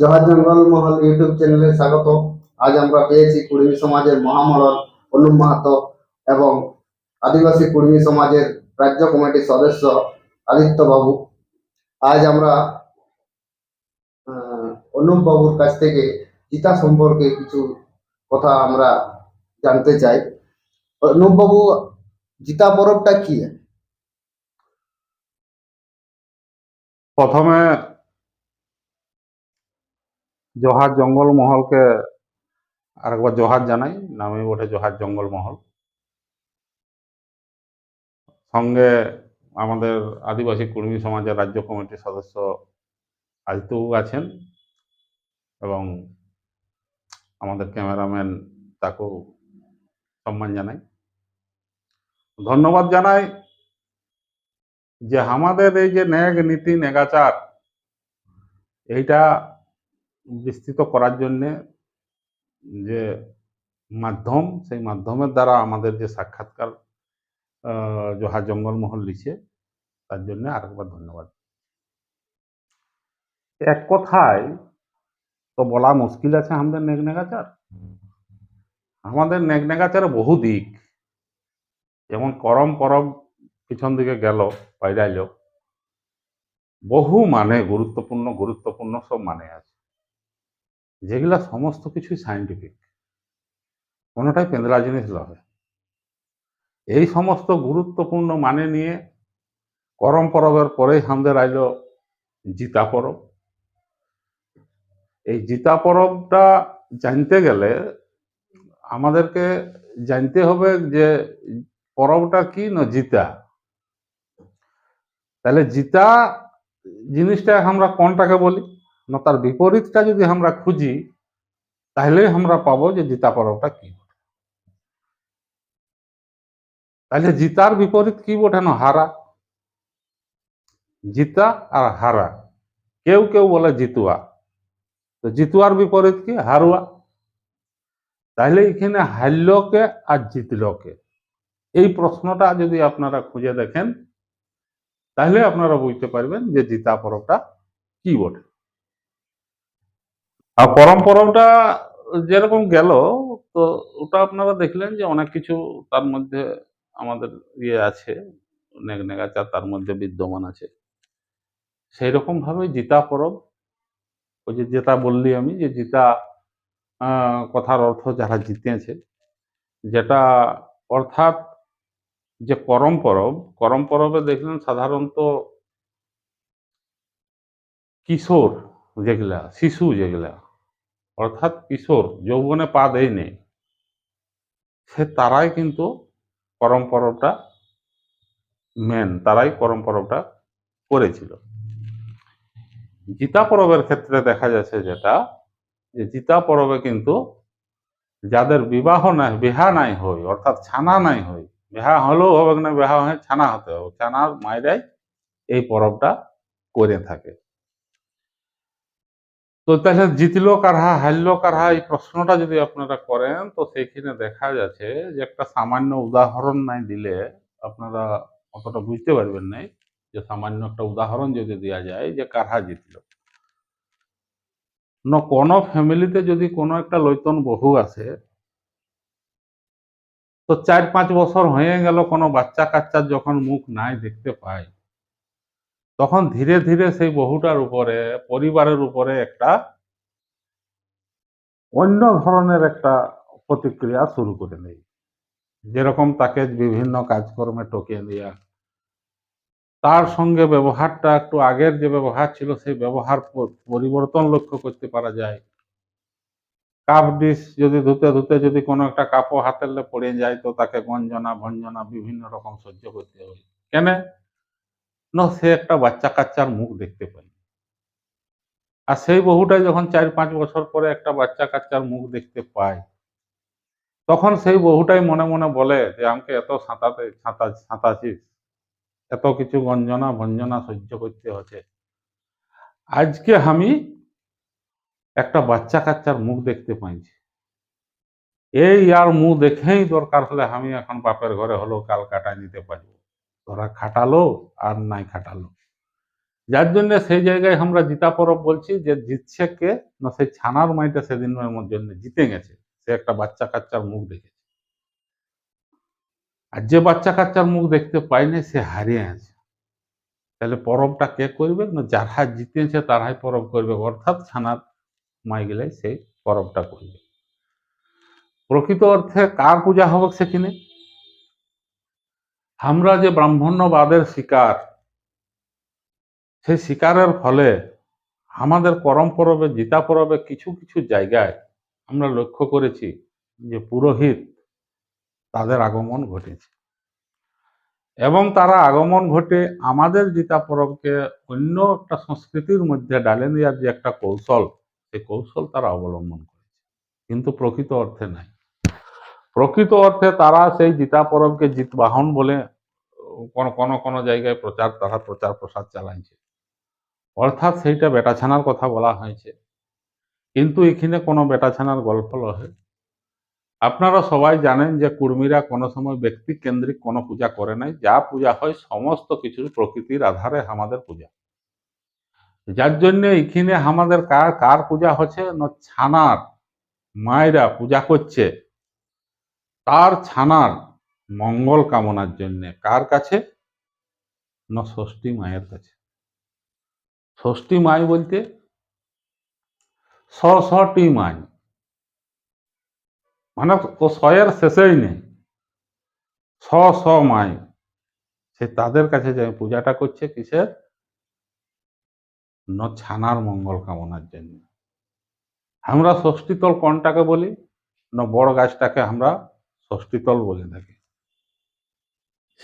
জহার জঙ্গল মহল ইউটিউব চ্যানেলে স্বাগত। আজ আমরা পেয়েছি কুর্মী সমাজের মহামরণ অনুপ মাহাতো এবং আদিবাসী কুর্মী সমাজের রাজ্য কমিটির সদস্য আদিত্য বাবু আজ আমরা অনুপ বাবুর কাছ থেকে চিতা সম্পর্কে কিছু কথা আমরা জানতে চাই। অনুপ বাবু জিতা পরবটা কি? প্রথমে জহার জঙ্গল মহলকে আরেকবার জহার জানাই। নামে বটে জহার জঙ্গল মহল। সঙ্গে আমাদের আদিবাসী কুর্মী সমাজের রাজ্য কমিটির সদস্য আদিত্যবাবু আছেন এবং আমাদের ক্যামেরাম্যান তাকেও সম্মান জানাই। ধন্যবাদ জানাই যে আমাদের এই যে ন্যাগ নীতি নেগাচার এইটা বিস্তৃত করার জন্যে যে মাধ্যম, সেই মাধ্যমের দ্বারা আমাদের যে সাক্ষাৎকার জহার জঙ্গলমহল লিখে তার জন্য আরেকবার ধন্যবাদ। এক কথায়, তো বলা মুশকিল আছে আমাদের নেগ নেগাচার আমাদের নেগ নেগাচারে বহু দিক। যেমন করম পরব পিছন দিকে গেল বাইরাইল বহু মানে গুরুত্বপূর্ণ গুরুত্বপূর্ণ সব মানে আছে। যেগুলা সমস্ত কিছুই সাইন্টিফিক কোনোটাই পেন্দ্রা জিনিস লয় এই সমস্ত গুরুত্বপূর্ণ মানে নিয়ে করম পরবের পরেই আমাদের আইল জিতা পরব। এই জিতা পরবটা জানতে গেলে আমাদেরকে জানতে হবে যে পরবটা কি না জিতা। তাহলে জিতা জিনিসটা আমরা কোনটাকে বলি? না, তার বিপরীতটা যদি আমরা খুঁজি, তাহলে আমরা পাবো যে জিতা পরবটা কি তাহলে জিতার বিপরীত কি বটে না, হারা? জিতা আর হারা। কেউ কেউ বলে জিতুয়া। তো জিতুয়ার বিপরীত কি? হারুয়া। তাহলে এখানে হারলকে আর জিতলকে। এই প্রশ্নটা যদি আপনারা খুঁজে দেখেন, তাহলে আপনারা বুঝতে পারবেন যে জিতা পরবটা কি বটে। আর করম পরবটা যেরকম গেল, তো ওটা আপনারা দেখলেন যে অনেক কিছু তার মধ্যে আমাদের ইয়ে আছে, নেগ নেগাচার তার মধ্যে বিদ্যমান আছে। সেই রকম ভাবে জিতা পরব। ওই যে যেটা বললি আমি, যে জিতা কথার অর্থ যারা জিতেছে, যেটা অর্থাৎ যে করম পরব, করম পরবে দেখলেন সাধারণত কিশোর যেগুলা শিশু যেগুলা অর্থাৎ কিশোর, যৌবনে পা দেয়নি। সে তারাই কিন্তু করম পরবটা মেন তারাই করম পরবটা করেছিল। গীতা পরবের ক্ষেত্রে দেখা যাচ্ছে যেটা, যে গীতা পরবে কিন্তু যাদের বিবাহ নাই, বিহা নাই হয়, অর্থাৎ ছানা নাই হয়, বিহা হলেও হবে না, বিহা হয় ছানা হতে হবে। ছানার মায়েরাই এই পরবটা করে থাকে। তো তাহলে জিতলো কারহা, হারলো কারহা, এই প্রশ্নটা যদি আপনারা করেন, তো সেইখানে দেখা যাচ্ছে যে একটা সামান্য উদাহরণ নাই দিলে আপনারা অতটা বুঝতে পারবেন নাই যে সামান্য একটা উদাহরণ যদি দেওয়া যায় যে কারহা জিতলো। ন, কোনো ফ্যামিলিতে যদি কোনো একটা লৈতন বহু আছে, তো চার পাঁচ বছর হয়ে গেল কোনো বাচ্চা কাচ্চার যখন মুখ নাই দেখতে পায় তখন ধীরে ধীরে সেই বহুটার উপরে, পরিবারের উপরে একটা অন্য ধরনের একটা প্রতিক্রিয়া শুরু করে নেই। যেরকম তাকে বিভিন্ন কাজকর্মে টকিয়ে দেওয়া তার সঙ্গে ব্যবহারটা একটু আগের যে ব্যবহার ছিল, সেই ব্যবহার পরিবর্তন লক্ষ্য করতে পারা যায়। কাপ ডিশ যদি ধুতে ধুতে যদি কোনো একটা কাপও হাতেরলে পড়ে যায়, তো তাকে গঞ্জনা ভঞ্জনা বিভিন্ন রকম সহ্য করতে হয়। কেন? না, সে একটা বাচ্চা কাচ্চার মুখ দেখতে পাই। আর সেই বহুটাই যখন চার পাঁচ বছর পরে একটা বাচ্চা কাচ্চার মুখ দেখতে পায় তখন সেই বহুটাই মনে মনে বলে যে, আমাকে এত সাঁতাতে, সাঁতা, সাঁতাছিস, এত কিছু গঞ্জনা, ভঞ্জনা সহ্য করতে হচ্ছে। আজকে আমি একটা বাচ্চা কাচ্চার মুখ দেখতে পাইছি। এই আর মুখ দেখেই দরকার হলে আমি এখন বাপের ঘরে হলো কাল কাটায় নিতে পারব। তোরা খাটালো আর নাই খাটালো। যার জন্য সেই জায়গায় আমরা জিতা পরব বলছি যে জিতছে কে? না, সেই ছানার মাইটা সেদিনের জন্য জিতে গেছে। সে একটা বাচ্চা কাচ্চার মুখ দেখেছে। আর যে বাচ্চা কাচ্চার মুখ দেখতে পায়নি, সে হারিয়ে আছে তাহলে পরবটা কে করবে? না, যারা জিতেছে তারাই পরব করবে। অর্থাৎ ছানার মাইগুলাই সেই পরবটা করবে। প্রকৃত অর্থে কার পূজা হবে সেখানে? আমরা যে ব্রাহ্মণ্যবাদের শিকার, সেই শিকারের ফলে আমাদের করম পরবে জিতা পরবে কিছু কিছু জায়গায় আমরা লক্ষ্য করেছি যে পুরোহিত তাদের আগমন ঘটেছে। এবং তারা আগমন ঘটে আমাদের জিতা পরবকে অন্য একটা সংস্কৃতির মধ্যে ডালে দেওয়ার যে একটা কৌশল, সেই কৌশল তারা অবলম্বন করেছে। কিন্তু প্রকৃত অর্থে নাই। প্রকৃত অর্থে তারা সেই জিতা পরবকে জিতবাহন বলে, কোন কোন জায়গায় প্রচার, তারা প্রচার প্রসার চালাইছে। অর্থাৎ সেইটা বেটাছানার কথা বলা হয়েছে। কিন্তু এখানে কোনো বেটাছানার গল্প নহে আপনারা সবাই জানেন যে কুর্মীরা কোনো সময় ব্যক্তি কেন্দ্রিক কোনো পূজা করে নাই। যা পূজা হয় সমস্ত কিছু প্রকৃতির আধারে আমাদের পূজা। যার জন্য এখানে আমাদের কার কার পূজা হচ্ছে? না ছানার মায়েরা পূজা করছে। তার ছানার মঙ্গল কামনার জন্য কার কাছে? না, ষষ্ঠী মায়ের কাছে। ষষ্ঠী মাই বলতে ছটি মাই। মানে ও ছয়ের শেষেই নেই। ছ ছ মাই। সে তাদের কাছে যে পূজাটা করছে কিসের? ন, ছানার মঙ্গল কামনার জন্য। আমরা ষষ্ঠীতল কোনটাকে বলি? না বড় গাছটাকে আমরা ষষ্ঠীতল বলে থাকে।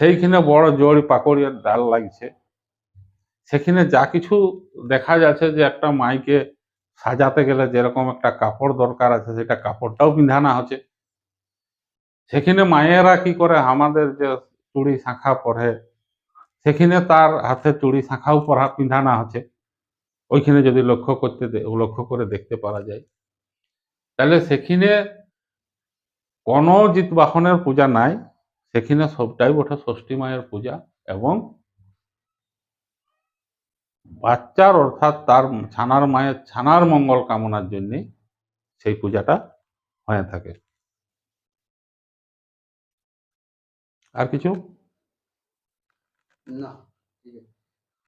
সেইখানে বড় জড়ি পাকড়িয়ার ডাল লাগছে। সেখানে যা কিছু দেখা যাচ্ছে যে একটা মাইকে সাজাতে গেলে যেরকম একটা কাপড় দরকার আছে, সেটা কাপড়টাও পিন্ধানো হচ্ছে। সেখানে মায়েরা কি করে আমাদের যে চুড়ি শাঁখা পরে, সেখানে তার হাতে চুড়ি শাঁখাও পরা পিন্ধানো হচ্ছে। ওইখানে যদি লক্ষ্য করতে লক্ষ্য করে দেখতে পারা যায়। তাহলে সেখানে কোনো জিতবাহনের পূজা নাই, সেখানে সবটাই বটে ষষ্ঠী মায়ের পূজা এবং বাচ্চার অর্থাৎ তার ছানার মায়ের, ছানার মঙ্গল কামনার জন্য সেই পূজাটা হয়ে থাকে। আর কিছু? না।